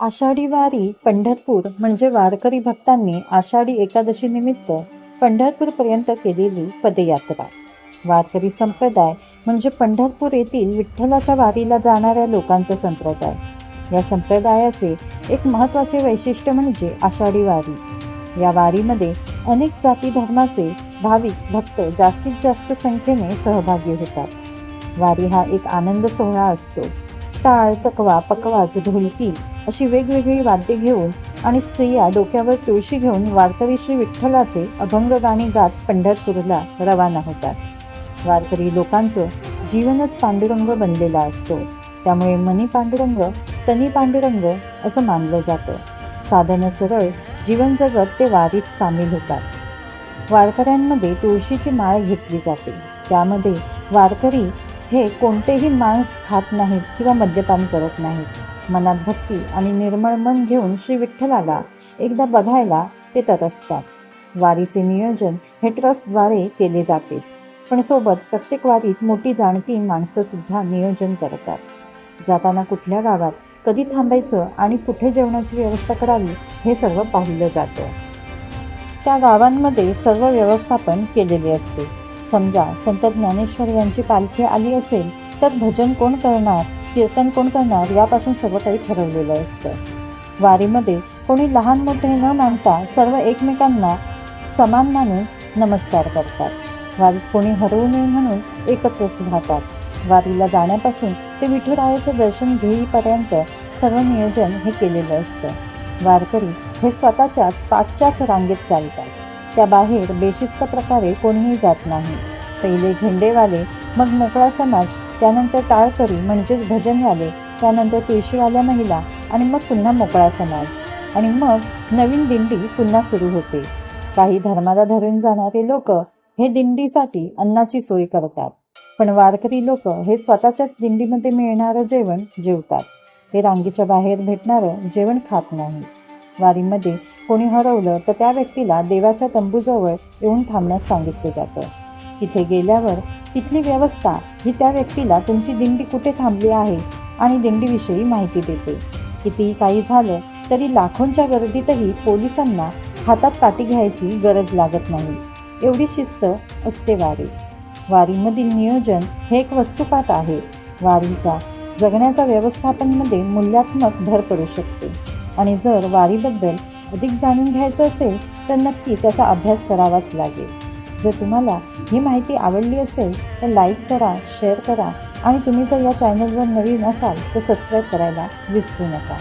आषाढी वारी पंढरपूर म्हणजे वारकरी भक्तांनी आषाढी एकादशी निमित्त पंढरपूरपर्यंत केलेली पदयात्रा. वारकरी संप्रदाय म्हणजे पंढरपूर येथील विठ्ठलाच्या वारीला जाणाऱ्या लोकांचा संप्रदाय. या संप्रदायाचे एक महत्त्वाचे वैशिष्ट्य म्हणजे आषाढी वारी या वारीमध्ये अनेक जाती धर्माचे भाविक भक्त जास्तीत जास्त संख्येने सहभागी होतात. वारी हा एक आनंद सोहळा असतो. टाळ चकवा पकवाज ढोलकी अशी वेगवेगळी वाद्ये घेऊन आणि स्त्रिया डोक्यावर तुळशी घेऊन वारकरी श्री विठ्ठलाचे अभंग गाणी गात पंढरपूरला रवाना होतात. वारकरी लोकांचं जीवनच पांडुरंग बनलेला असतो. त्यामुळे मनी पांडुरंग तनी पांडुरंग असं मानलं जातं. साधनं सरळ जीवन जगत ते वारीत सामील होतात. वारकऱ्यांमध्ये तुळशीची माळ घेतली जाते. त्यामध्ये वारकरी हे कोणतेही मांस खात नाहीत किंवा मद्यपान करत नाहीत. मनात भक्ती आणि निर्मळ मन घेऊन श्री विठ्ठलाला एकदा बघायला ते तरसतात वारीचे नियोजन हे ट्रस्टद्वारे केले जातेच पण सोबत प्रत्येक वारीत मोठी जाणती माणसंसुद्धा नियोजन करतात. जाताना कुठल्या गावात कधी थांबायचं आणि कुठे जेवणाची व्यवस्था करावी हे सर्व पाहिलं जातं. त्या गावांमध्ये सर्व व्यवस्थापन केलेले असते. समजा संत ज्ञानेश्वर यांची पालखी आली असेल तर भजन कोण करणार? कीर्तन कोण करणार यापासून सर्व काही ठरवलेलं असतं. वारीमध्ये कोणी लहान मोठे न मानता सर्व एकमेकांना समान मानून नमस्कार करतात. वारीत कोणी हरवू नये म्हणून एकत्रच राहतात. वारीला जाण्यापासून ते विठुरायाचं दर्शन घेईपर्यंत सर्व नियोजन हे केलेलं असतं. वारकरी हे स्वतःच्याच पाचच्याच रांगेत चालतात. त्या बाहेर बेशिस्त प्रकारे कोणीही जात नाही. पहिले झेंडेवाले मग मोकळा समाज त्यानंतर टाळकरी म्हणजेच भजनवाले त्यानंतर तुळशीवाल्या महिला आणि मग पुन्हा मोकळा समाज. आणि मग नवीन दिंडी पुन्हा सुरू होते. काही धर्माला धरून जाणारे लोक हे दिंडीसाठी अन्नाची सोय करतात. पण वारकरी लोक हे स्वतःच्याच दिंडीमध्ये मिळणारं जेवण जेवतात. ते रांगेच्या बाहेर भेटणारं जेवण खात नाही. वारीमध्ये कोणी हरवलं तर त्या व्यक्तीला देवाच्या तंबूजवळ येऊन थांबण्यास सांगितलं जातं. तिथे गेल्यावर तिथली व्यवस्था ही त्या व्यक्तीला तुमची दिंडी कुठे थांबली आहे आणि दिंडीविषयी माहिती देते. कितीही काही झालं तरी लाखोंच्या गर्दीतही पोलिसांना हातात काठी घ्यायची गरज लागत नाही. एवढी शिस्त असते वारीत वारीमधील नियोजन हे एक वस्तुपाठ आहे. वारीचा जगण्याच्या व्यवस्थापनमध्ये मूल्यात्मक भर पडू शकते. आणि जर वारीबद्दल अधिक जाणून घ्यायचं असेल तर नक्की त्याचा अभ्यास करावाच लागेल. जर तुम्हाला ही माहिती आवडली असेल तर लाईक करा शेअर करा आणि तुम्ही जर या चॅनलवर नवीन असाल तर सबस्क्राईब करायला विसरू नका.